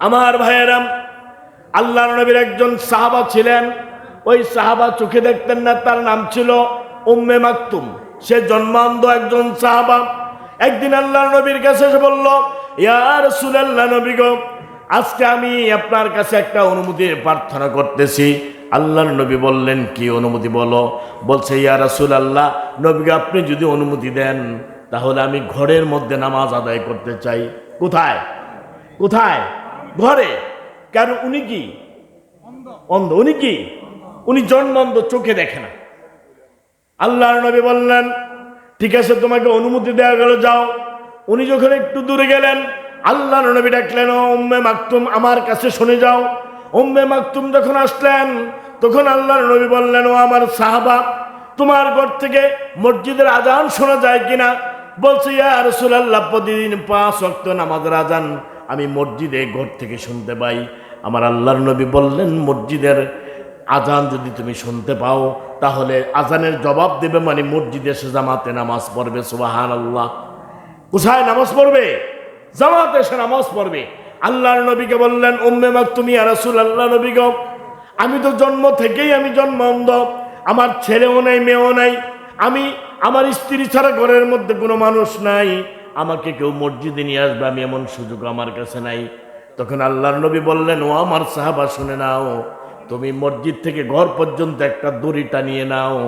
আমার ভাইয়েরাম, আল্লাহ নবীর একজন সাহাবা ছিলেন। ওই সাহাবা চোখে দেখতেন না, তার নাম ছিল উম্মে মাকতুম। সে জন্মান্ধ একজন সাহাবা। একদিন আল্লাহ নবীর কাছে এসে বলল ইয়ার সুলাল্লাহ নবী গো, আজকে আমি আপনার কাছে একটা অনুমতি প্রার্থনা করতেছি। আল্লাহর নবী বললেন, কি অনুমতি বলো? বলছে, ইয়া রাসুল আল্লাহ নবীকে আপনি যদি অনুমতি দেন, তাহলে আমি ঘরের মধ্যে নামাজ আদায় করতে চাই। কোথায়? কোথায়? ঘরে। কারণ উনি কি? অন্ধ। উনি কি? উনি জন্মন্ধ, চোখে দেখে না। আল্লাহর নবী বললেন, ঠিক আছে, তোমাকে অনুমতি দেওয়া গেল, যাও। উনি যখন একটু দূরে গেলেন, আল্লাহর নবী ডাকলেন, "ও উম্মে মাকতুম, আমার কাছে শুনে যাও। উম্মে মাকতুম যখন আসলেন, তখন আল্লাহর নবী বললেন, ও আমার সাহাবা, তোমার ঘর থেকে মসজিদের আজান শোনা যায় কিনা? বলছে, ইয়া রাসূলুল্লাহ, প্রতিদিন পাঁচ ওয়াক্ত নামাজের আজান আমি মসজিদে ঘর থেকে শুনতে পাই। আমার আল্লাহর নবী বললেন, মসজিদের আজান যদি তুমি শুনতে পাও, তাহলে আজানের জবাব দেবে মানে মসজিদে এসে জামাতে নামাজ পড়বে সুবাহান আল্লাহ কোথায় নামাজ পড়বে? জামাতে এসে নামাজ পড়বে। আল্লাহর নবীকে বললেন, উম্মে মাক, তুমি রাসূল আল্লাহ নবী গো। আমি তো জন্ম থেকেই আমি জন্ম অন্ধ আমার ছেলেও নাই, মেয়েও নাই। আমি, আমার স্ত্রী ছাড়া ঘরের মধ্যে কোনো মানুষ নাই। আমাকে কেউ মসজিদে নিয়ে আসবে, আমি এমন সুযোগ আমার কাছে নাই। তখন আল্লাহর নবী বললেন, ও আমার সাহাবা, শুনে নাও, তুমি মসজিদ থেকে ঘর পর্যন্ত একটা দড়ি টানিয়ে নাও।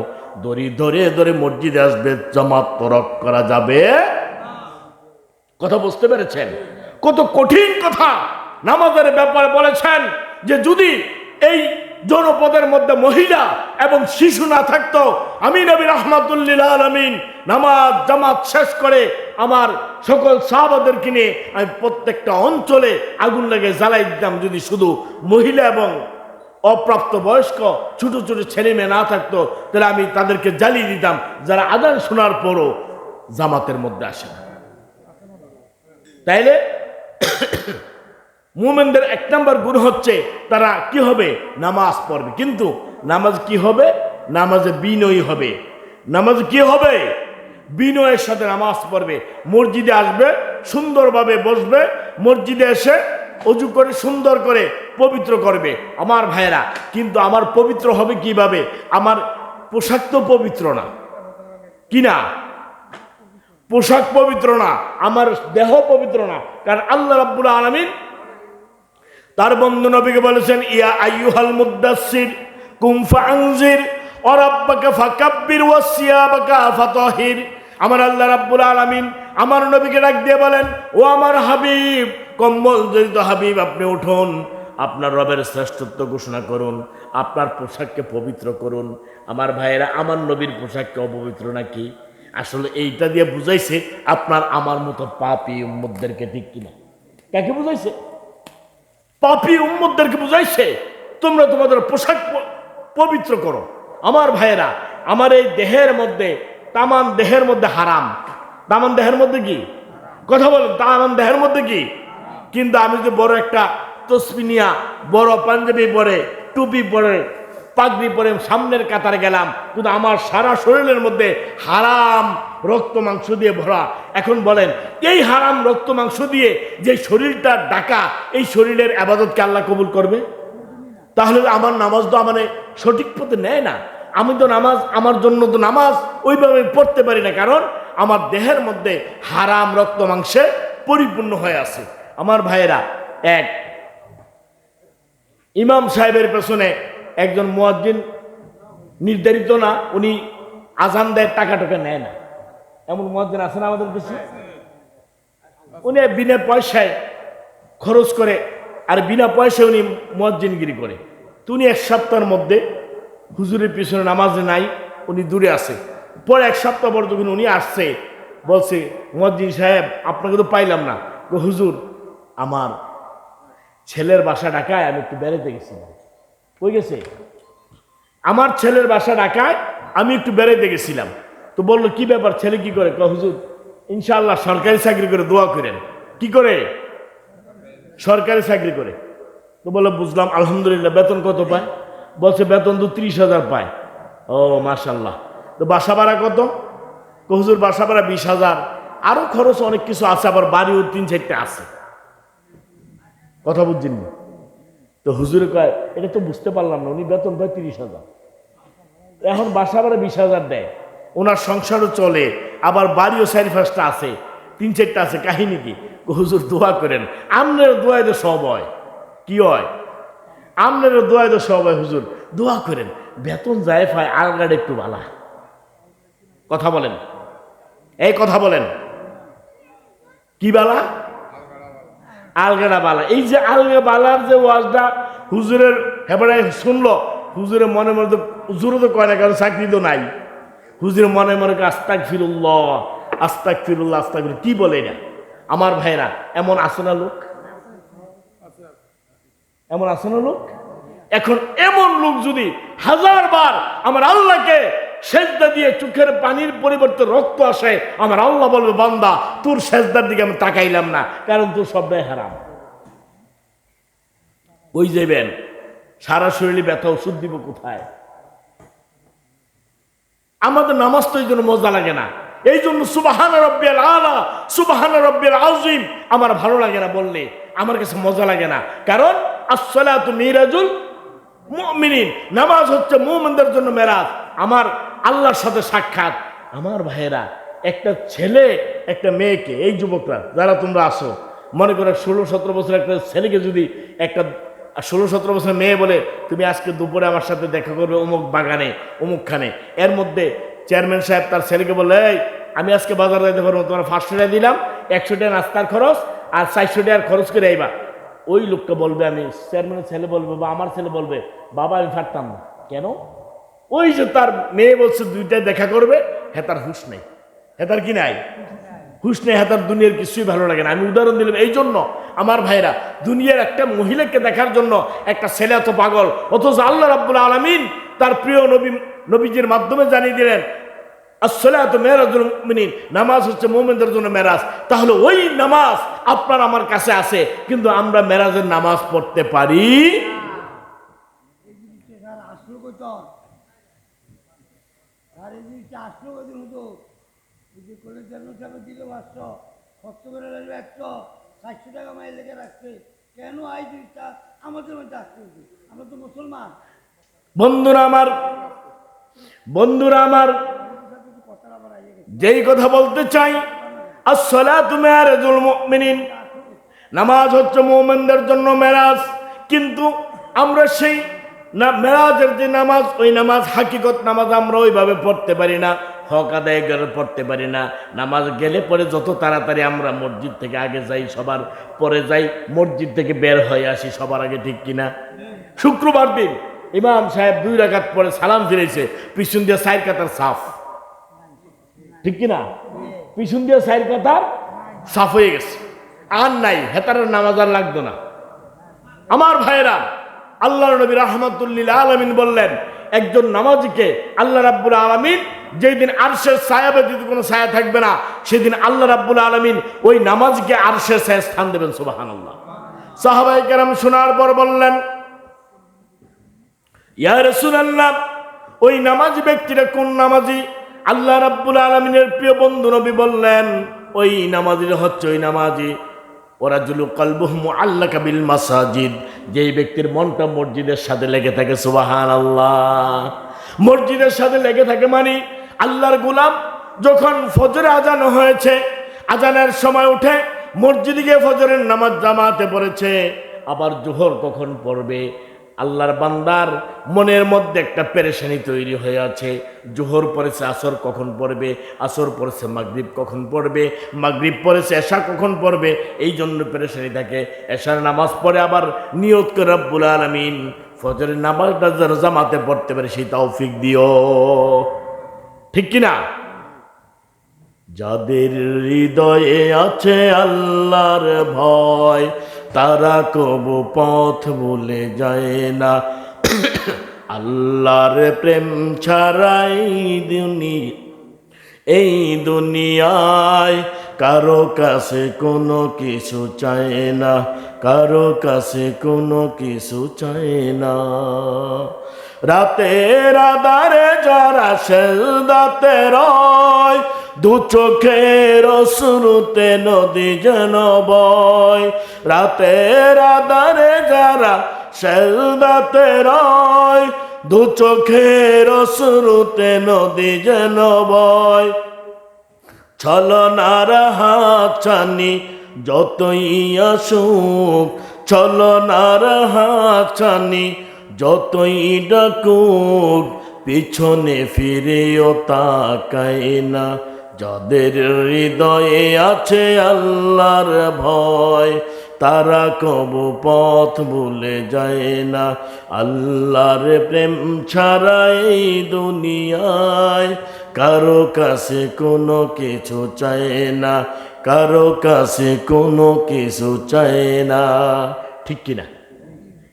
দড়ি ধরে ধরে মসজিদে আসবে, জমাত তরক করা যাবে। কথা বুঝতে পেরেছেন? কত কঠিন কথা। নামাজের ব্যাপারে বলেছেন যে যদি এই জনপদের মধ্যে মহিলা এবং শিশু না থাকতো, আমি নবী রহমাতুল্লিল আলমিন নামাজ, জামাত শেষ করে আমার সকল সাহাবাদেরকে নিয়ে আমি প্রত্যেকটা অঞ্চলে আগুন লেগে জ্বালাই দিতাম। যদি শুধু মহিলা এবং অপ্রাপ্ত বয়স্ক, ছোট ছোট ছেলে মেয়ে না থাকতো, তাহলে আমি তাদেরকে জ্বালিয়ে দিতাম। যারা আদান শোনার পরও জামাতের মধ্যে আসে না। তাইলে মুমেনদের এক নম্বর গুণ হচ্ছে তারা কি হবে? নামাজ পড়বে। কিন্তু নামাজ কি হবে? নামাজে বিনয়ী হবে। নামাজ কি হবে? বিনয়ের সাথে নামাজ পড়বে। মসজিদে আসবে, সুন্দরভাবে বসবে, মসজিদে এসে অজু করে, সুন্দর করে পবিত্র করবে। আমার ভাইয়েরা, কিন্তু আমার পবিত্র হবে কীভাবে? আমার পোশাক তো পবিত্র না। কি না? পোশাক পবিত্র না। আমার দেহ পবিত্র না। কারণ আল্লাহ রাব্বুল আলামিন তার বন্ধু নবীকে বলেছেন, ইয়া আইয়ুহাল মুদাসসির, কুম ফাআনজির ওয়া রাব্বাকা ফাকাব্বির ওয়া সিয়াবাকা ফাতাহির। আমার আল্লাহ রাব্বুল আলামিন আমার নবীকে ডাক দিয়ে বলেন, ও আমার হাবিব, কম্বল জড়িত হাবিব আপনি উঠুন, আপনার রবের শ্রেষ্ঠত্ব ঘোষণা করুন, আপনার পোশাককে পবিত্র করুন। আমার ভাইয়েরা, আমার নবীর পোশাককে অপবিত্র নাকি? আসলে এইটা দিয়ে বুঝাইছে, আপনার আমার মতো পাপি উম্মদদেরকে ঠিক কিনা। কাকে বুঝাইছে? পাপি উম্মদদেরকে বুঝাইছে, তোমরা তোমাদের পোশাক পবিত্র করো। আমার ভাইয়েরা, আমার এই দেহের মধ্যে তামান দেহের মধ্যে হারাম। তামান দেহের মধ্যে কি? কথা বলেন তামান দেহের মধ্যে কি? কিন্তু আমি যে বড় একটা তসবি নিয়া, বড় পাঞ্জাবি পরে, টুপি পরে পাগড়ি পরে সামনের কাতারে গেলাম, কিন্তু আমার সারা শরীরের মধ্যে হারাম রক্ত মাংস দিয়ে ভরা। এখন বলেন, এই হারাম রক্ত মাংস দিয়ে যে শরীরটা ডাকা, এই শরীরের আবাদতকে আল্লাহ কবুল করবে? তাহলে আমার নামাজ তো মানে সঠিক পথে নেয় না। আমি তো নামাজ, আমার জন্য তো নামাজ ওইভাবে পড়তে পারি না, কারণ আমার দেহের মধ্যে হারাম রক্ত মাংসে পরিপূর্ণ হয়ে আছে। আমার ভাইয়েরা, এক, ইমাম সাহেবের পেছনে একজন মুয়াজ্জিন নির্ধারিত না, উনি আজান দেয়, টাকা টাকা নেয় না। এমন মুয়াজ্জিন আছে না আমাদের দেশে? উনি বিনা পয়সায় খরচ করে, আর বিনা পয়সায় উনি মুয়াজ্জিনগিরি করে। উনি এক সপ্তাহের মধ্যে হুজুরের পিছনে নামাজে নাই, উনি দূরে আছে। পরে এক সপ্তাহ পর যখন উনি আসছে, বলছে, মুয়াজ্জিন সাহেব, আপনাকে তো পাইলাম না। হুজুর, আমার ছেলের বাসা ঢাকায়, আমি একটু বেড়াতে গেছিলাম। কই গেছে। আমার ছেলের বাসা ঢাকায় আমি একটু বেড়াইতে গেছিলাম। তো বলল, কি ব্যাপার, ছেলে কি করে? হুজুর, ইনশাআল্লাহ সরকারি চাকরি করে, দোয়া করেন। কি করে? সরকারি চাকরি করে। তো বলে বুঝলাম, আলহামদুলিল্লাহ, বেতন কত পায়? বলছে, বেতন তো ত্রিশ হাজার পায়। ও মাশাল্লাহ তো বাসা ভাড়া কত? তো হুজুর, বাসা ভাড়া বিশ হাজার। আরও খরচ অনেক কিছু আছে, আবার বাড়িও তিন চারটে আছে। কথা বুঝছেন না? তো হুজুরে কয়, এটা তো বুঝতে পারলাম না, উনি বেতন পায় তিরিশ হাজার। এখন বাসা ভাড়া বিশ হাজার দেয়। ওনার সংসারও চলে, আবার বাড়িও চারি পাঁচটা আছে, তিন চারটা আছে, কাহিনী কি? হুজুর, দোয়া করেন। আমনের দোয়ায় তো সব হয়। কি হয়? আমনের দোয়ায় তো সব হয়, হুজুর। দোয়া করেন, বেতন যায় পায় আলগাড় একটু বালা। কথা বলেন। এই কথা বলেন। কি বালা? আলগাড়া বালা। এই যে আলগা বালার যে ওয়াজটা হুজুরের হেবারায় শুনলো হুজুরের মনে মনে তো হুজুরও তো কয় না, কারণ চাকরি তো নাই। হুজুরের মনে মনে আস্তাক ফিরুল্লাহ আস্তাক ফিরুল্লাহ আস্তাক ফিরুল্লাহ কি বলে না আমার ভাইরা এমন আছে না লোক? এমন আছে না লোক? এখন এমন লোক যদি হাজার বার আমার আল্লাহকে সেজদা দিয়ে চোখের পানির পরিবর্তে রক্ত আসে, আমার আল্লাহ বলবে, বান্দা, তোর সেজদার দিকে আমি তাকাইলাম না, কারণ তোর সবটাই হারাম। ওই যাবেন সারা শরীরে ব্যথা, ওষুধ দিব কোথায়? আমাদের নামাজ তো এই জন্য মজা লাগে না। এই জন্য সুবাহান রব্বিয়াল আলা সুবাহান রব্বিয়াল আজিম আমার ভালো লাগে না বললে, আমার কাছে মজা লাগে না। কারণ, আসসালাতু মিরাজুল মুমিনিন, নামাজ হচ্ছে মুমিনদের জন্য মেরাজ। আমার আল্লাহর সাথে সাক্ষাৎ। আমার ভাইয়েরা, একটা ছেলে, একটা মেয়েকে, এই যুবকরা, যারা তোমরা আসো মনে করো ষোলো সতেরো বছর একটা ছেলেকে যদি একটা ষোলো সতেরো বছর মেয়ে বলে, তুমি আজকে দুপুরে আমার সাথে দেখা করবে অমুক বাগানে, অমুকখানে। এর মধ্যে চেয়ারম্যান সাহেব তার ছেলেকে বলে এই, আমি আজকে বাজারে যেতে পারব তোমার পাঁচশো টাকা দিলাম, একশো টাকা নাস্তার খরচ আর চারশো টাকার খরচ করে আইবা। ওই লোককে বলবে, আমি চেয়ারম্যানের ছেলে বলবে বা আমার ছেলে বলবে, বাবা আমি পারতাম না। কেন? ওই যে তার মেয়ে বলছে দুইটায় দেখা করবে হ্যাঁ তার হুশ নেই। হ্যাঁ তার কি নাই? হুশ নেই হ্যাঁ তার দুনিয়ার কিছুই ভালো লাগে না। আমি উদাহরণ দিলাম, এই জন্য আমার ভাইরা, দুনিয়ার একটা মহিলাকে দেখার জন্য একটা ছেলে এত পাগল, অথচ আল্লাহ রাব্বুল আলমিন তার প্রিয় নবী, নবীজির মাধ্যমে জানিয়ে দিলেন, আসসালাতু মেরাজুল মুমিনিন নামাজ হচ্ছে মুমিনদের জন্য মেরাজ। তাহলে ওই নামাজ আপনার আমার কাছে আছে, কিন্তু আমরা মেরাজের নামাজ পড়তে পারি এই জিনিসটা স্যার আসলো কত আর এই জিনিসটা আসলো কত হতো এই যে কলেজ জন্ম সাহেবের দিকে পাঁচশো খরচ করে লাগবে একশো চারশো টাকা মাইল লেগে রাখছে। কেন এই জিনিসটা আমাদের মধ্যে আসতে হতো আমরা তো মুসলমান। বন্ধুরা আমার বন্ধুরা আমার, যেই কথা বলতে চাই, আসসালাতু মেরাজুল মুমিনিন। নামাজ হচ্ছে মুমিনদের জন্য মেরাজ, কিন্তু আমরা সেই না, মেরাজের যে নামাজ, ওই নামাজ হাকিকত নামাজ আমরা ওইভাবে পড়তে পারি না, হক আদায় করে পড়তে পারি না। নামাজ গেলে পরে যত তাড়াতাড়ি আমরা মসজিদ থেকে আগে যাই, সবার পরে যাই, মসজিদ থেকে বের হয়ে আসি, সবার আগে ঠিক কিনা? শুক্রবার দিন ইমাম সাহেব দুই রাকাত পরে সালাম ফিরেছে পিছন দিয়ে সাইড কাতার সাফ। ঠিক কিনা? পিছন দিয়ে সাইড কাতার সাফ হয়ে গেছে। আর নাই, হেতারের নামাজ আর লাগতো না। আমার ভাইরা আল্লাহ নবী রহমতুল্লিল আলমিন বললেন, একজন নামাজিকে আল্লাহ রাব্বুল আলমিন যেই দিন আরশের ছায়া ব্যতীত কোনো ছায়া থাকবে না, সেদিন আল্লাহ রাব্বুল আলমিন ওই নামাজকে আরশের ছায়া স্থান দেবেন সুবাহান আল্লাহ সাহাবাই কেরাম শোনার পর বললেন, ইয়া রসুলাল্লাহ, ওই নামাজি ব্যক্তিটা কোন নামাজি? আল্লাহ রাব্বুল আলমিনের প্রিয় বন্ধু নবী বললেন, ওই নামাজির হচ্ছে ওই নামাজি। ওরা জুলু আল্লাহ কাবিল মাসাজিদ। যেই ব্যক্তির মনটা মসজিদের সাথে লেগে থাকে সুবাহান আল্লাহ মসজিদের সাথে লেগে থাকে মানে আল্লাহর গুলাম যখন ফজরে আজান হয়েছে আজানের সময় উঠে মসজিদে গিয়ে ফজরের নামাজ জামাতে পড়েছে, আবার জোহর কখন পড়বে আল্লাহর বান্দার মনের মধ্যে একটা পেরেশানি তৈরি হয়ে আছে। জোহর পড়েছে, আসর কখন পড়বে? আসর পড়েছে, মাগরিব কখন পড়বে? মাগরিব পড়েছে, এশা কখন পড়বে? এই জন্য পেরেশানি থাকে। এশার নামাজ পড়ে আবার নিয়ত করে রব্বুল আলমিন ফজরের নামাজটা যেন জামাতে পড়তে পারে, সেই তৌফিক দিও। ঠিক কিনা যাদের হৃদয়ে আছে আল্লাহর ভয় তারা কবু পথ ভুলে যায় না। আল্লাহর প্রেম ছাড়াই দুনি এই দুনিয়ায় কারও কাছে কোনো কিছু চায় না, কারও কাছে কোনো কিছু চায় না। রাতের আধারে যারা সেলদাতে রয়, দু চোখের শুরুতে নদী যেন বয়। রাতের আধারে যারা সেলদাতে রয়, দু চোখের শুরুতে নদী যেন বয়। ছলনার যতই আসুক ছলনার যতই ডাকুক, পিছনে ফিরেও তাকায় না। যাদের হৃদয়ে আছে আল্লাহর ভয় তারা কবু পথ ভুলে যায় না। আল্লাহর প্রেম ছাড়া এই দুনিয়ায় কারও কাছে কোনো কিছু চায় না, কারও কাছে কোনো কিছু চায় না। ঠিক কিনা?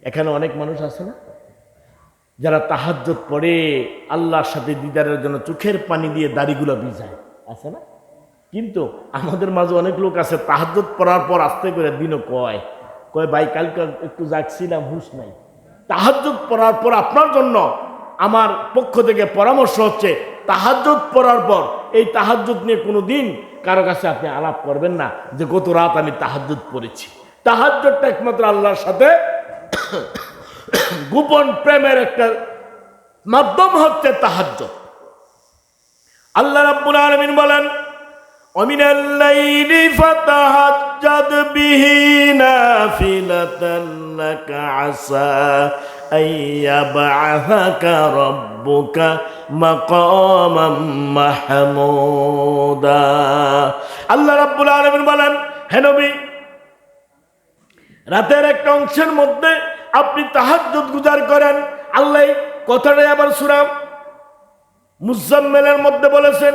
এখানে অনেক মানুষ আছে না? যারা তাহাজ্জত পড়ে আল্লাহর সাথে দিদারের জন্য চোখের পানি দিয়ে দাড়িগুলো ভিজায়। আছে না? কিন্তু আমাদের মাঝে অনেক লোক আছে তাহাজ্জত পড়ার পর আস্তে করে দিনও কয় কয়, ভাই, কালকে একটু যাচ্ছিলাম, হুশ নাই। তাহাজ্জত পড়ার পর আপনার জন্য আমার পক্ষ থেকে পরামর্শ হচ্ছে তাহাজ্জত পড়ার পর এই তাহাজ্জত নিয়ে কোনো দিন কারও কাছে আপনি আলাপ করবেন না যে, গত রাত আমি তাহাজ্জত পড়েছি। তাহাজ্জতটা একমাত্র আল্লাহর সাথে গোপন প্রেমের একটা মাধ্যম হচ্ছে তাহাজ্জত আল্লাহ রাব্বুল আলামিন বলেন ومن الليل فتهجد به نافلة لك عسى أن يبعثك ربك مقاما محمودا আল্লাহ রাব্বুল আলামিন বলেন হে নবী রাতের একটা অংশের মধ্যে আপনি তাহাজ্জুদ গুজার করেন আল্লাহ কথাটাই আবার সুরাম মুজাম্মেলের মধ্যে বলেছেন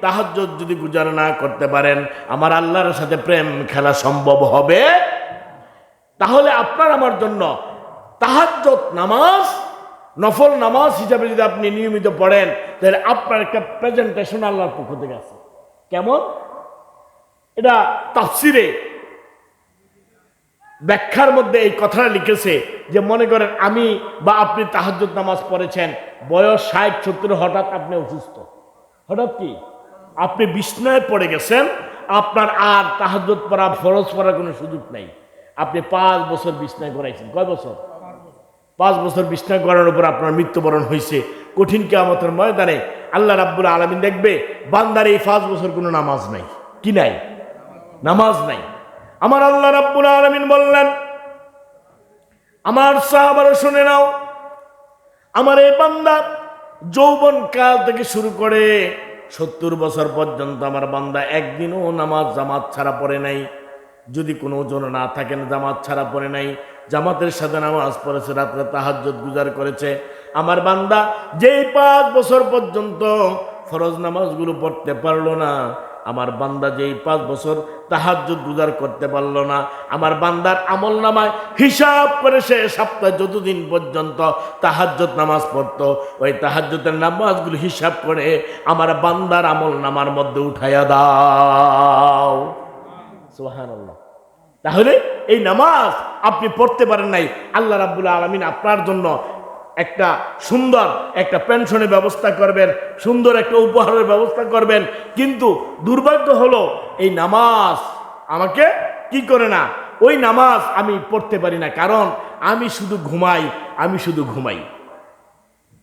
তাহাজ্জুদ যদি গুজার না করতে পারেন, আমার আল্লাহর সাথে প্রেম খেলা সম্ভব হবে? তাহলে আপনার আমার জন্য তাহাজ্জত নামাজ, নফল নামাজ হিসাবে যদি আপনি নিয়মিত পড়েন, তাহলে আপনার একটা প্রেজেন্টেশন আল্লাহর পক্ষ থেকে আছে। কেমন? এটা তাফসিরে ব্যাখ্যার মধ্যে এই কথাটা লিখেছে যে, মনে করেন আমি বা আপনি তাহাজ্জুদ নামাজ পড়েছেন, বয়স ষাট সত্তর, হঠাৎ আপনি অসুস্থ। হঠাৎ কি? আপনি বিছনায় পড়ে গেছেন, আপনার আর তাহাজ্জুদ পড়া, ফরজ পড়ার কোনো সুযোগ নাই। আপনি পাঁচ বছর বিছনায় করাইছেন কয় বছর? পাঁচ বছর বিছনায় করার উপর আপনার মৃত্যুবরণ হয়েছে কঠিন কেয়ামতের ময়দানে আল্লাহ রাব্বুল আলমিন দেখবে, বান্দার এই পাঁচ বছর কোনো নামাজ নাই। কি নাই? নামাজ নাই। আমার আল্লাহ রাব্বুল আলমিন বললেন, আমার সাহাবারা শুনে নাও, আমার এই বান্দা যৌবন কাল থেকে শুরু করে সত্তর বছর পর্যন্ত আমার বান্দা একদিনও নামাজ জামাত ছাড়া পড়ে নাই। যদি কোনো ওজন না থাকেন, জামাত ছাড়া পড়ে নাই। জামাতের সাথে নামাজ পড়েছে, রাত্রে তাহাজ্জত গুজার করেছে। আমার বান্দা যেই পাঁচ বছর পর্যন্ত ফরজ নামাজগুলো পড়তে পারল না। আমার বান্দা যেই পাঁচ বছর তাহাজ্জুদ গুজার করতে পারল না, আমার বান্দার আমল নামায় হিসাব করে সে সপ্তাহে যতদিন পর্যন্ত তাহাজ্জুদ নামাজ পড়তো, ওই তাহাজ্জুদের নামাজগুলো হিসাব করে আমার বান্দার আমল নামার মধ্যে উঠাইয়া দাও। সুবহানাল্লাহ। তাহলে এই নামাজ আপনি পড়তে পারেন নাই, আল্লাহ রাব্বুল আলমিন আপনার জন্য একটা সুন্দর একটা পেনশনের ব্যবস্থা করবেন, সুন্দর একটা উপহারের ব্যবস্থা করবেন। কিন্তু দুর্ভাগ্য হলো, এই নামাজ আমাকে কি করে না? ওই নামাজ আমি পড়তে পারি না, কারণ আমি শুধু ঘুমাই, আমি শুধু ঘুমাই।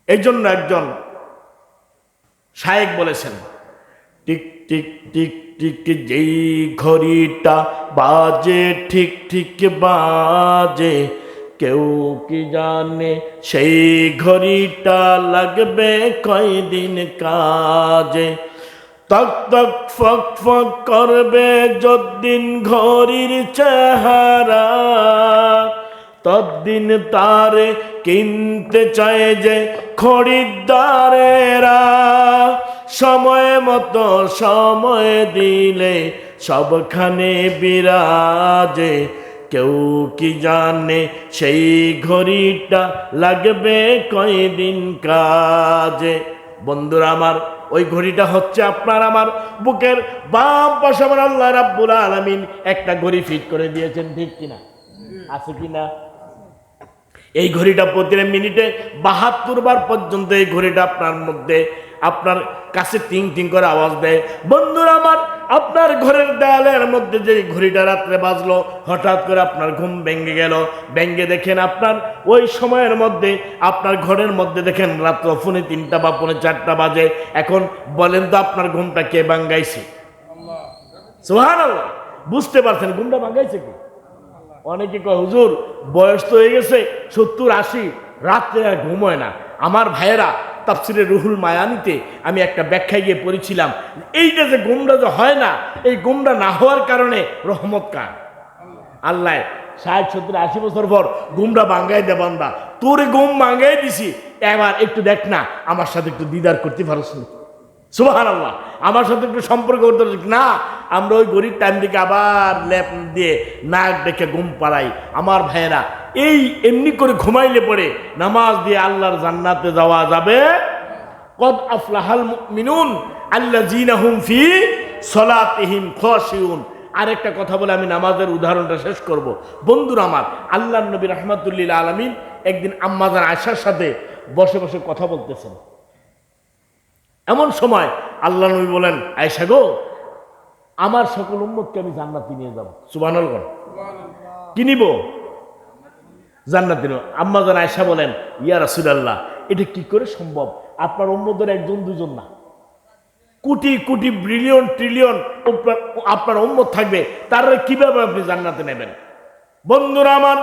এই জন্য একজন শায়েক বলেছেন, টিক টিক টিক টিক, যেই ঘড়িটা বাজে, ঠিক ঠিক বাজে কেউ কি জানে? সেই ঘড়িটা লাগবে কয়দিন কাজে? তক তক ফক ফক করবে যদ্দিন ঘড়ির চেহারা। তদ্দিন তারে কিনতে চায় যে খরিদ্দারেরা। সময় মতো সময় দিলে সবখানে বিরাজে। কেউ কি জানে সেই ঘড়িটা লাগবে কয়দিন কাজে? বন্ধুরা আমার, ওই ঘড়িটা হচ্ছে আপনার, আমার বুকের বাম পাশে আমার আল্লাহ রাব্বুল আলামিন একটা ঘড়ি ফিট করে দিয়েছেন, ঠিক কিনা? আছে কিনা? এই ঘড়িটা প্রতি মিনিটে বাহাত্তর বার পর্যন্ত এই ঘড়িটা আপনার মধ্যে আপনার কাছে টিং টিং করে আওয়াজ দেয়, বন্ধুরা আমার, আপনার ঘরের দেয়ালের মধ্যে যে ঘড়িটা রাত্রে বাজলো, হঠাৎ করে আপনার ঘুম ভেঙে গেল। ভেঙে দেখেন আপনার, ওই সময়ের মধ্যে আপনার ঘরের মধ্যে দেখেন রাত্র ফোনে তিনটা বা পৌনে চারটা বাজে। এখন বলেন তো আপনার ঘুমটা কে ভাঙ্গাইছে? সোহান বুঝতে পারছেন ঘুমটা ভাঙ্গাইছে কি? অনেকে কয়, হুজুর, বয়স তো হয়ে গেছে, সত্তর আশি, রাত্রে আর ঘুম হয় না। আমার ভাইয়েরা তাফসিরে রুহুল মায়ানিতে আমি একটা ব্যাখ্যা গিয়ে পড়েছিলাম, এইটা যে গুমটা যে হয় না, এই গুমটা না হওয়ার কারণে রহমত কার? আল্লাহ, ষাট, সত্তর, আশি বছর পর গুমটা বাঙ্গাই বান্দা। তোর গুম বাঙ্গাই দিছি। এবার একটু দেখ না, আমার সাথে একটু দিদার করতে পারছ না। আল্লাহ আমার সাথে একটু সম্পর্ক করতে না। আমরা ওই গরিব টাইম দিকে আবার ল্যাপ দিয়ে নাক ডেকে গুম পাড়াই। আমার ভাইয়েরা এই এমনি করে ঘুমাইলে পড়ে নামাজ দিয়ে আল্লাহর জান্নাতে যাওয়া যাবে? কদ আফলাহাল মিনুন আল্লাহ জিনাহুম ফি সলাতিহিম খসিউন আরেকটা কথা বলে আমি নামাজের উদাহরণটা শেষ করব। বন্ধুরা আমার আল্লাহ নবী রহমতুল্লিল আলমিন একদিন আম্মাজান আয়সার সাথে বসে বসে কথা বলতেছেন। এমন সময় আল্লাহ নবী বলেন আয়সা গো, আমার সকল উম্মতকে আমি জান্নাতি নিয়ে যাব। সুবানল কি নিব? জান্নাতি নিব আম্মাজান আয়সা বলেন, ইয়া রাসুলাল্লাহ, এটা কি করে সম্ভব? আপনার অন্যদের একজন, দুজন না। কোটি কোটি ব্রিলিয়ন ট্রিলিয়ন আপনার- উম্মত থাকবে। তারা কীভাবে আপনি জান্নাতে নেবেন? বন্ধুরা আমার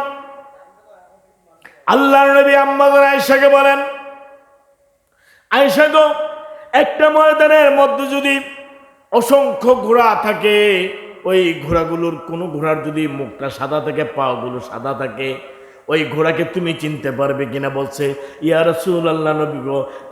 আল্লাহ নবী আম্মাজান আয়সাকে বলেন আয়সা গো, একটা ময়দানের মধ্যে যদি অসংখ্য ঘোড়া থাকে, ওই ঘোড়াগুলোর কোনো ঘোড়ার যদি মুখটা সাদা থাকে, পাগুলো সাদা থাকে ওই ঘোড়াকে তুমি চিনতে পারবে কিনা বলছে, ইয়া রসুল আল্লাহ নবী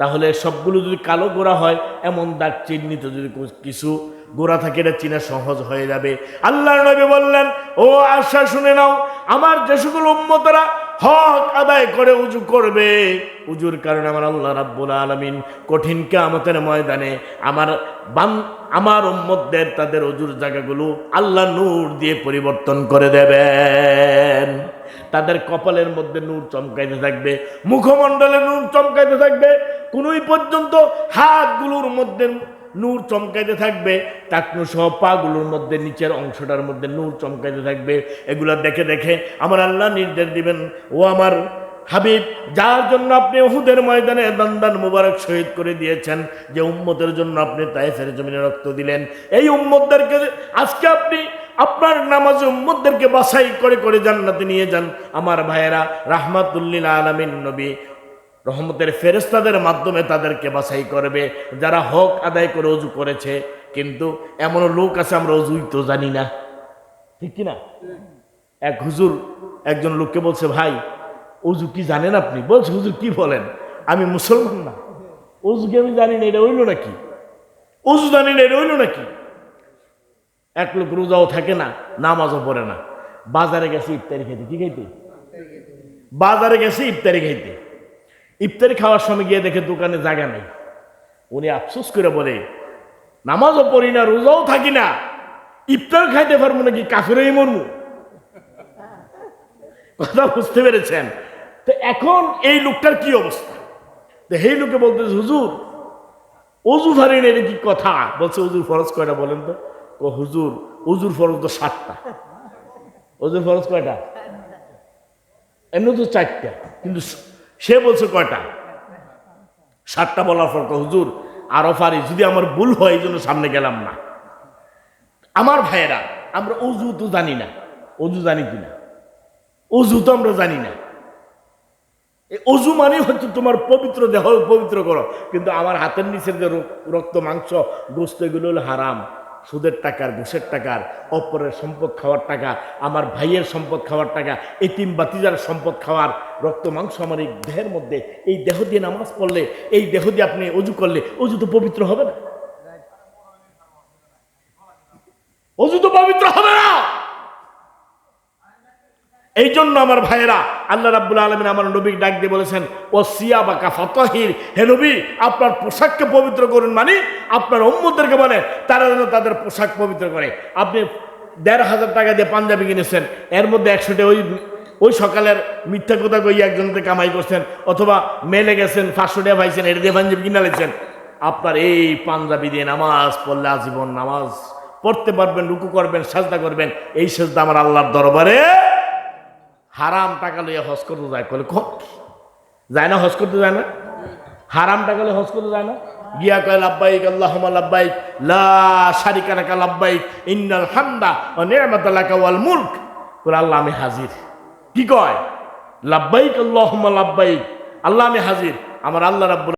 তাহলে সবগুলো যদি কালো ঘোড়া হয়, এমন দাগ চিহ্নিত যদি কিছু গোড়া থাকে, এটা চিনা সহজ হয়ে যাবে। আল্লাহ নবী বললেন, ও আশা শুনে নাও, আমার যে সকল উম্মতরা হক আদায় করে উজু করবে। উজুর কারণে আমার আল্লাহ রাব্বুল আলামিন কঠিন কে কামতের ময়দানে আমার বান, আমার উম্মতদের, তাদের উজুর জায়গাগুলো আল্লাহ নূর দিয়ে পরিবর্তন করে দেবেন। তাদের কপালের মধ্যে নূর চমকাইতে থাকবে, মুখমণ্ডলে নূর চমকাইতে থাকবে, কোনোই পর্যন্ত হাতগুলোর মধ্যে নূর চমকাইতে থাকবে টাকনু সহ পাগুলোর মধ্যে নিচের অংশটার মধ্যে নূর চমকাইতে থাকবে। এগুলা দেখে দেখে আমার আল্লাহ নির্দেশ দিবেন, ও আমার হাবিব, যার জন্য আপনি ওহুদের ময়দানে দান্দান মুবারক শহীদ করে দিয়েছেন, যে উম্মতের জন্য আপনি তাইফের জমিনে রক্ত দিলেন। এই উম্মতদেরকে আজকে আপনি আপনার নামাজে উম্মতদেরকে বাছাই করে করে জান্নাতে নিয়ে যান। আমার ভাইয়েরা, রাহমাতুল্লিল আলামিন নবী রহমতের ফেরেস্তাদের মাধ্যমে তাদেরকে বাছাই করবে। যারা হক আদায় করে অজু করেছে, কিন্তু এমন লোক আছে, আমরা অজুই তো জানি না। ঠিক কিনা? এক হুজুর একজন লোককে বলছে, ভাই অজু কি জানেন আপনি? বলছে, হুজুর, কি বলেন? আমি মুসলমান না। অজুকে আমি জানি না, এটা হইল নাকি? অজু জানি না, এটা হইল নাকি? এক লোক রোজাও থাকে না, নামাজও পড়ে না। বাজারে গেছে ইফতারি খাইতে, কি খাইতে? বাজারে গেছে ইফতারি খাইতে। ইফতারি খাওয়ার সময় গিয়ে দেখে দোকানে জায়গা নেই। উনি আফসোস করে বলে, নামাজও পড়ি না, রোজাও থাকি না। ইফতার খাইতে পারব নাকি? কাফেরই মরমু কথা বুঝতে পেরেছেন? তো এখন এই লোকটার কি অবস্থা? এই লোকে বলতেছে, হুজুর, অজু ফারেন এটা কি কথা? বলছে, অজুর ফরজ কয়টা বলেন তো? ও হুজুর উজুর ফরজ তো সাতটা। অজুর ফরজ কয়টা? এমনি তো চারটা, কিন্তু সে বলছে কয়টা? সাতটা বলার পর হুজুর আরও পারি যদি আমার ভুল হয় এই জন্য সামনে গেলাম না। আমার ভাইয়েরা, আমরা অজু তো জানি না। অজু জানি কিনা? অজু তো আমরা জানি না। এই অজু মানে হচ্ছে তোমার পবিত্র দেহ পবিত্র করো। কিন্তু আমার হাতের নিচের যে রক- রক্ত, মাংস, গোস্ত, এগুলো হলো হারাম। সুদের টাকার, ঘুষের টাকার, অপরের সম্পদ খাওয়ার টাকা, আমার ভাইয়ের সম্পদ খাওয়ার টাকা, এতিম বাতিজার সম্পদ খাওয়ার রক্ত, মাংস আমার এই দেহের মধ্যে, এই দেহ দিয়ে নামাজ পড়লে, এই দেহ দিয়ে আপনি অজু করলে, অজু তো পবিত্র হবে না। অজু তো পবিত্র হবে না! এই জন্য আমার ভাইয়েরা, আল্লাহ রাব্বুল আলমিন আমার নবীকে ডাক দিয়ে বলেছেন, ও সিয়া বা কাফা তহির হে নবী, আপনার পোশাককে পবিত্র করুন মানে আপনার অম্মদেরকে বলে, তারা যেন তাদের পোশাক পবিত্র করে। আপনি দেড় হাজার টাকা দিয়ে পাঞ্জাবি কিনেছেন, এর মধ্যে একশোটা ওই ওই সকালের মিথ্যা কথা কই একজনকে কামাই করছেন, অথবা মেলে গেছেন, পাঁচশো টাকা পাইছেন, এটা দিয়ে পাঞ্জাবি কিনে লেছেন আপনার এই পাঞ্জাবি দিয়ে নামাজ পড়লে আজীবন নামাজ পড়তে পারবেন, রুকু করবেন, সাজদা করবেন, এই সাজদা আমার আল্লাহর দরবারে হারাম টাকা লইয়া হজ করতে যায় কলে কম যায় না হজ করতে যায় না? হারাম টাকা লইয়া হজ করতে যায় না? গিয়া কয়, লাব্বাইক, আল্লাহুম্মা লাব্বাইক, লা শারিকা লাকা লাব্বাইক, ইন্নাল হামদা ওয়া নি'মাতা লাকা ওয়াল মুলক। বলে আল্লাহ, আমি হাজির। কি কয়? লাব্বাইক, আল্লাহুম্মা লাব্বাইক, আল্লাহ, আমি হাজির। আমার আল্লাহ রাব্বুল